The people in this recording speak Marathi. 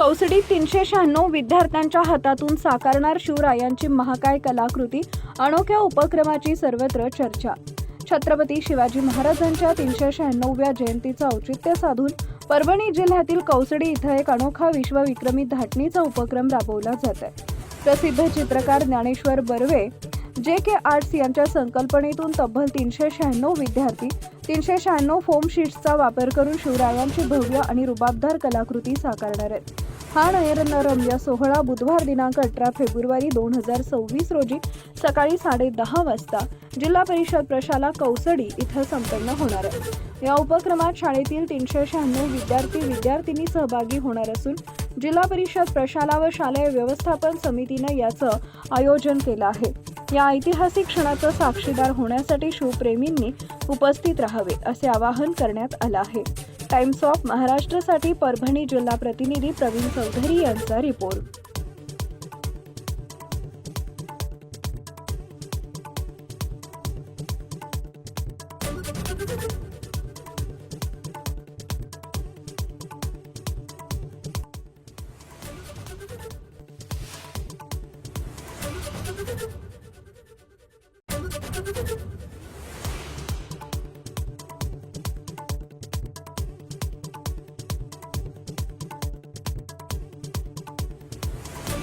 कौसडीत तीनशे शहाण्णव विद्यार्थ्यांच्या हातातून साकारणार शिवरायांची महाकाय कलाकृती अनोख्या उपक्रमाची सर्वत्र चर्चा. छत्रपती शिवाजी महाराजांच्या तीनशे शहाण्णवव्या जयंतीचं औचित्य साधून परभणी जिल्ह्यातील कौसडी इथं एक अनोखा विश्वविक्रमी धाटणीचा उपक्रम राबवला जात आहे प्रसिद्ध चित्रकार ज्ञानेश्वर बर्वे जे के आर्ट्स यांच्या संकल्पनेतून तब्बल तीनशे शहाण्णव विद्यार्थी तीनशे शहाण्णव फोम शीट्सचा वापर करून शिवरायांची भव्य आणि रुबाबदार कलाकृती साकारणार आहेत. हा नयनरम्य सोहळा बुधवार दिनांक अठरा फेब्रुवारी दोन हजार सव्वीस रोजी सकाळी साडे दहा वाजता जिल्हा परिषद प्रशाला कौसडी इथं संपन्न होणार. आहे या उपक्रमात शाळेतील तीनशे शहाण्णव विद्यार्थी विद्यार्थिनी सहभागी होणार असून जिल्हा परिषद प्रशाला व शालेय व्यवस्थापन समितीनं याचं आयोजन केलं आहे. या ऐतिहासिक क्षणाचं साक्षीदार होण्यासाठी शिवप्रेमींनी उपस्थित राहावे असे आवाहन करण्यात आलं आहे. टाइम्स ऑफ महाराष्ट्रसाठी परभणी जिल्हा प्रतिनिधी प्रवीण चौधरी यांचा रिपोर्ट.